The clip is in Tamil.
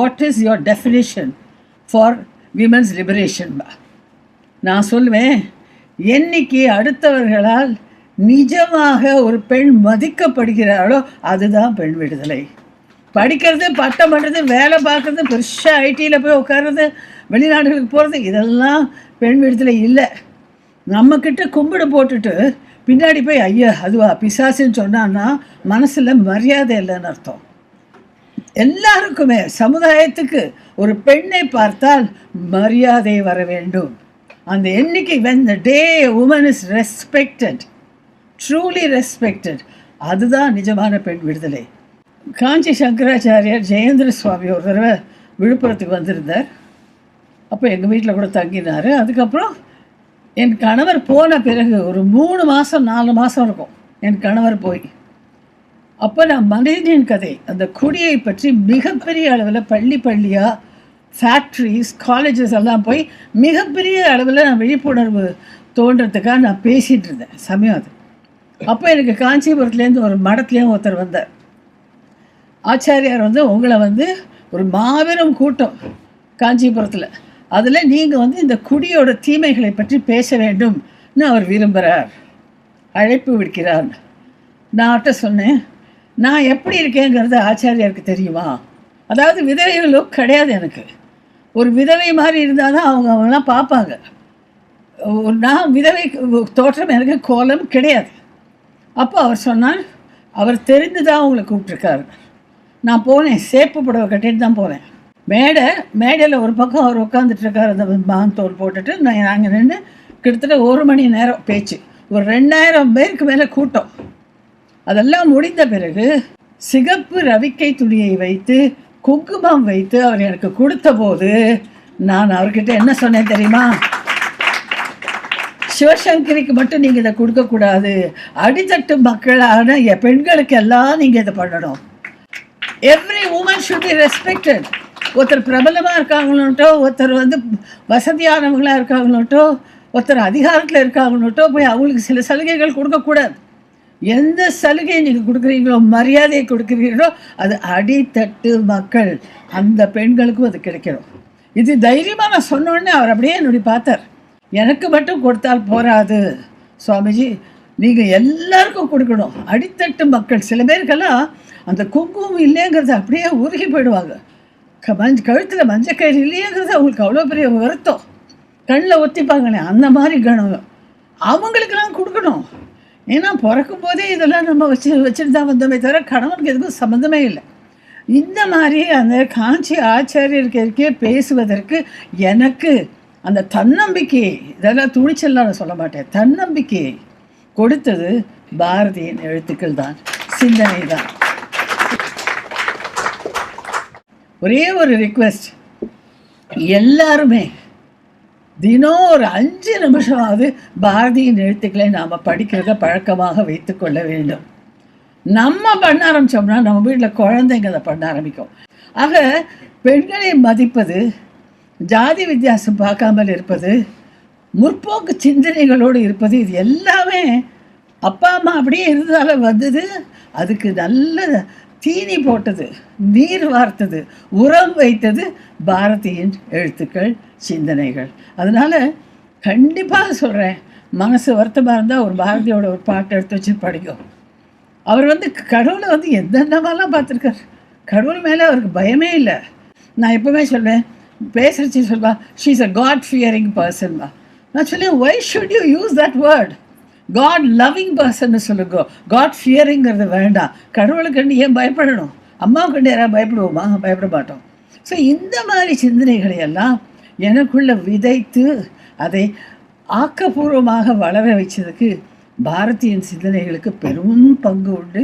What is your definition for women's liberation நான் சொல்லுவேன் என்னைக்கு அடுத்தவர்களால் நிஜமாக ஒரு பெண் மதிக்கப்படுகிறாளோ அதுதான் பெண் விடுதலை. படிக்கிறது பட்டம் பண்ணுறது வேலை பார்க்குறது பெருசாக ஐடியில் போய் உட்கார்றது வெளிநாடுகளுக்கு போகிறது இதெல்லாம் பெண் விடுதலை இல்லை. நம்மக்கிட்ட கும்பிடு போட்டுட்டு பின்னாடி போய் ஐயா அதுவா பிசாசுன்னு சொன்னான்னா மனசில் மரியாதை இல்லைன்னு அர்த்தம். எல்லாருக்குமே சமுதாயத்துக்கு ஒரு பெண்ணை பார்த்தால் மரியாதை வர வேண்டும். அந்த எண்ணிக்கை when the day woman is respected truly respected அதுதான் நிஜமான பெண் விடுதலை. காஞ்சி சங்கராச்சாரியார் ஜெயேந்திர சுவாமி ஒரு தடவை விழுப்புரத்துக்கு வந்திருந்தார். அப்போ எங்கள் வீட்டில் கூட தங்கினார். அதுக்கப்புறம் என் கணவர் போன பிறகு ஒரு மூணு மாதம் நாலு மாதம் இருக்கும். என் கணவர் போய். அப்போ நான் மனிதனின் கதை. அந்த குடியை பற்றி மிகப்பெரிய அளவில் பள்ளி பள்ளியாக ஃபேக்ட்ரிஸ் காலேஜஸ் எல்லாம் போய் மிகப்பெரிய அளவில் நான் விழிப்புணர்வு தோன்றதுக்காக நான் பேசிகிட்டு இருந்தேன். சமயம் அது. அப்போ எனக்கு காஞ்சிபுரத்துலேருந்து ஒரு மடத்துலேயும் ஒருத்தர் வந்தார். ஆச்சாரியார் வந்து உங்களை வந்து ஒரு மாபெரும் கூட்டம் காஞ்சிபுரத்தில். அதில் நீங்கள் வந்து இந்த குடியோட தீமைகளை பற்றி பேச வேண்டும்னு அவர் விரும்புகிறார் அழைப்பு விடுக்கிறார் நான் அவர்கிட்ட சொன்னேன் நான் எப்படி இருக்கேங்கிறது ஆச்சாரியாருக்கு தெரியுமா? அதாவது விதவைகளோ கிடையாது எனக்கு. ஒரு விதவை மாதிரி இருந்தால் தான் அவங்க அவங்களாம் பார்ப்பாங்க. ஒரு நான் விதவை தோற்றம் எனக்கு கோலம் கிடையாது. அப்போ அவர் சொன்னார் அவர் தெரிந்து தான் அவங்களை கூப்பிட்ருக்காரு நான் போனேன் சேப்பு புடவை கட்டிட்டு தான் போனேன். மேடை மேடையில் ஒரு பக்கம் அவர் உட்காந்துட்டுருக்கார் அந்த மான் தோல் போட்டுட்டு. நான் நாங்கள் நின்று கிட்டத்தட்ட ஒரு மணி நேரம் பேச்சு. ஒரு ரெண்டாயிரம் பேருக்கு மேலே கூட்டம். அதெல்லாம் முடிந்த பிறகு சிகப்பு ரவிக்கை துணியை வைத்து குங்குமம் வைத்து அவர் எனக்கு கொடுத்த போது நான் அவர்கிட்ட என்ன சொன்னேன் தெரியுமா? சிவசங்கரிக்கு மட்டும் நீங்கள் இதை கொடுக்கக்கூடாது அடித்தட்டு மக்களான என் பெண்களுக்கு எல்லாம் நீங்கள் இதை பண்ணணும். Every woman should be respected ஒருத்தர் பிரபலமாக இருக்காங்களோட்டோ ஒருத்தர் வந்து வசதியானவங்களாக இருக்காங்களோட்டோ ஒருத்தர் அதிகாரத்தில் இருக்காங்களோட்டோ போய் அவங்களுக்கு சில சலுகைகள் கொடுக்கக்கூடாது. எந்த சலுகையை நீங்கள் கொடுக்குறீங்களோ மரியாதையை கொடுக்குறீங்களோ அது அடித்தட்டு மக்கள். அந்த பெண்களுக்கும் அது கிடைக்கணும். இது தைரியமாக நான் சொன்னோடனே அவர் அப்படியே என்னுடைய பார்த்தார் எனக்கு மட்டும் கொடுத்தால் போராது சுவாமிஜி. நீங்கள் எல்லாருக்கும் கொடுக்கணும். அடித்தட்டு மக்கள். சில பேருக்கெல்லாம் அந்த குங்குமம் இல்லைங்கிறது அப்படியே உருகி போயிடுவாங்க. க மஞ்ச கழுத்தில் மஞ்சக்கயிறு இல்லையேங்கிறது அவங்களுக்கு அவ்வளோ பெரிய வருத்தம். கண்ணில் ஒத்திப்பாங்களே அந்த மாதிரி கணம் அவங்களுக்கெல்லாம் கொடுக்கணும். ஏன்னா பிறக்கும் போதே இதெல்லாம் நம்ம வச்சு வச்சுட்டு தான் வந்தோமே தவிர கணவனுக்கு எதுக்கும் சம்மந்தமே இல்லை. இந்த மாதிரி அந்த காஞ்சி ஆச்சாரியருக்கு இருக்கே பேசுவதற்கு எனக்கு அந்த தன்னம்பிக்கையை இதெல்லாம் துணிச்சல்லாம் நான் சொல்ல மாட்டேன். தன்னம்பிக்கையை கொடுத்தது பாரதியின் எழுத்துக்கள் தான். சிந்தனை தான். ஒரே ஒரு ரிக்வெஸ்ட் எல்லாருமே தினம் ஒரு அஞ்சு நிமிஷமாவது பாரதியின் எழுத்துக்களை நாம் படிக்கிறத பழக்கமாக வைத்துக்கொள்ள வேண்டும். நம்ம பண்ண ஆரம்பித்தோம்னா நம்ம வீட்டில் குழந்தைங்க அதை பண்ண ஆரம்பிக்கும். ஆக பெண்களை மதிப்பது ஜாதி வித்தியாசம் பார்க்காமல் இருப்பது முற்போக்கு சிந்தனைகளோடு இருப்பது இது எல்லாமே அப்பா அம்மா அப்படியே இருந்ததால வந்தது. அதுக்கு நல்ல தீனி போட்டது நீர் வார்த்தது உரம் வைத்தது பாரதியின் எழுத்துக்கள் சிந்தனைகள். அதனால் கண்டிப்பாக சொல்கிறேன் மனசு வருத்தமாக இருந்தால் ஒரு பாரதியோட ஒரு பாட்டை எடுத்து வச்சு படிக்கும் அவர் வந்து கடவுளை வந்து எந்தெந்தமாலாம் பார்த்துருக்கார். கடவுள் மேலே அவருக்கு பயமே இல்லை. நான் எப்பவுமே சொல்வேன் பேசுறச்சு சொல்வா ஷீஸ் அ காட் ஃபியரிங் பர்சன்வா நான் சொல்லுவேன் why should you use that word god loving person சொல்லுங்க. காட் ஃபியரிங்கிறது வேண்டாம். கடவுளுக்கண்டு ஏன் பயப்படணும்? அம்மாவுக்கண்டு யாராவது பயப்படுவோமா? பயப்பட மாட்டோம். ஸோ இந்த மாதிரி சிந்தனைகளை எல்லாம் எனக்குள்ள விதைத்து அதை ஆக்கப்பூர்வமாக வளர வைச்சதுக்கு பாரதியின் சிந்தனைகளுக்கு பெரும் பங்கு உண்டு.